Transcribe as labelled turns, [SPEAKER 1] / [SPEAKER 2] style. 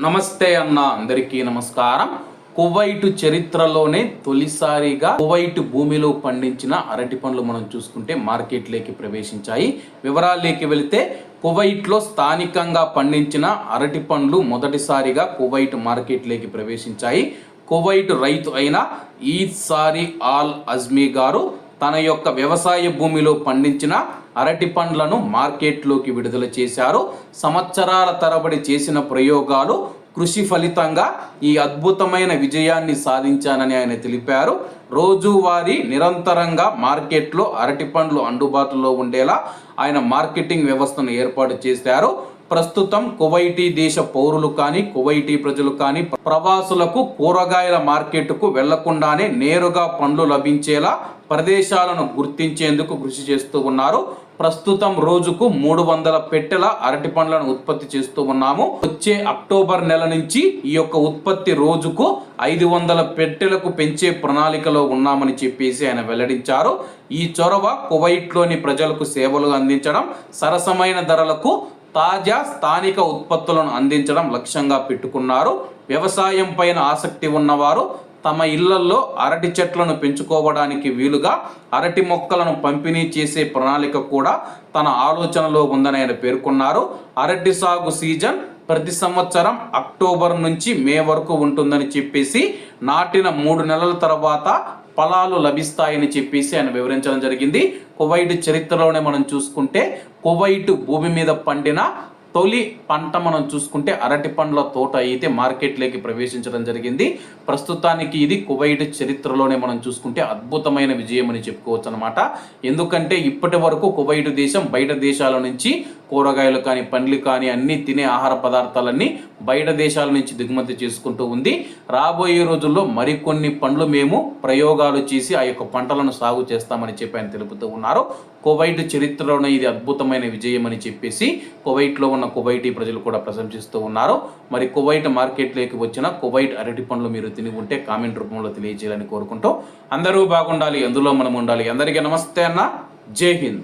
[SPEAKER 1] నమస్తే అన్న అందరికీ నమస్కారం. కువైట్ చరిత్రలోనే తొలిసారిగా కువైట్ భూమిలో పండించిన అరటి పండ్లు మనం చూసుకుంటే మార్కెట్లోకి ప్రవేశించాయి. వివరాల్లోకి వెళితే కువైట్లో స్థానికంగా పండించిన అరటి పండ్లు మొదటిసారిగా కువైట్ మార్కెట్లోకి ప్రవేశించాయి. కువైట్ రైతు అయిన ఈద్ సారి ఆల్ అజ్మీ గారు తన యొక్క వ్యవసాయ భూమిలో పండించిన అరటి పండ్లను మార్కెట్లోకి విడుదల చేశారు. సంవత్సరాల తరబడి చేసిన ప్రయోగాలు కృషి ఫలితంగా ఈ అద్భుతమైన విజయాన్ని సాధించానని ఆయన తెలిపారు. రోజువారీ నిరంతరంగా మార్కెట్లో అరటి పండ్లు అందుబాటులో ఉండేలా ఆయన మార్కెటింగ్ వ్యవస్థను ఏర్పాటు చేశారు. ప్రస్తుతం కువైటీ దేశ పౌరులు కానీ కువైటీ ప్రజలు కానీ ప్రవాసులకు కూరగాయల మార్కెట్కు వెళ్ళకుండానే నేరుగా పండ్లు లభించేలా ప్రదేశాలను గుర్తించేందుకు కృషి చేస్తూ ఉన్నారు. ప్రస్తుతం రోజుకు మూడు వందల పెట్టెల అరటి పండ్లను ఉత్పత్తి చేస్తూ ఉన్నాము. వచ్చే అక్టోబర్ నెల నుంచి ఈ యొక్క ఉత్పత్తి రోజుకు ఐదు వందల పెట్టెలకు పెంచే ప్రణాళికలో ఉన్నామని చెప్పేసి ఆయన వెల్లడించారు. ఈ చొరవ కువైట్లోని ప్రజలకు సేవలు అందించడం సరసమైన ధరలకు తాజా స్థానిక ఉత్పత్తులను అందించడం లక్ష్యంగా పెట్టుకున్నారు. వ్యవసాయం పైన ఆసక్తి ఉన్నవారు తమ ఇళ్ళలో అరటి చెట్లను పెంచుకోవడానికి వీలుగా అరటి మొక్కలను పంపిణీ చేసే ప్రణాళిక కూడా తన ఆలోచనలో ఉందని ఆయన పేర్కొన్నారు. అరటి సాగు సీజన్ ప్రతి సంవత్సరం అక్టోబర్ నుంచి మే వరకు ఉంటుందని చెప్పేసి నాటిన మూడు నెలల తర్వాత ఫలాలు లభిస్తాయని చెప్పేసి ఆయన వివరించడం జరిగింది. కువైట్ చరిత్రలోనే మనం చూసుకుంటే కువైట్ భూమి మీద పండిన తొలి పంట మనం చూసుకుంటే అరటి పండ్ల తోట అయితే మార్కెట్లోకి ప్రవేశించడం జరిగింది. ప్రస్తుతానికి ఇది కువైట్ చరిత్రలోనే మనం చూసుకుంటే అద్భుతమైన విజయం అని చెప్పుకోవచ్చు అనమాట ఎందుకంటే ఇప్పటి వరకు కువైట్ దేశం బయట దేశాల నుంచి కూరగాయలు కానీ పండ్లు కానీ అన్ని తినే ఆహార పదార్థాలన్నీ బయట దేశాల నుంచి దిగుమతి చేసుకుంటూ ఉంది. రాబోయే రోజుల్లో మరికొన్ని పండ్లు మేము ప్రయోగాలు చేసి ఆ యొక్క పంటలను సాగు చేస్తామని చెప్పి ఆయన తెలుపుతూ ఉన్నారు. కువైట్ చరిత్రలోనే ఇది అద్భుతమైన విజయం అని చెప్పేసి కువైట్లో ఉన్న ఉన్న కువైటీ ప్రజలు కూడా ప్రశంసిస్తూ ఉన్నారు. మరి కువైట్ మార్కెట్లోకి వచ్చిన కువైట్ అరటి పండ్లు మీరు తిని ఉంటే కామెంట్ రూపంలో తెలియజేయాలని కోరుకుంటూ అందరూ బాగుండాలి అందులో మనం ఉండాలి. అందరికీ నమస్తే అన్న. జై హింద్.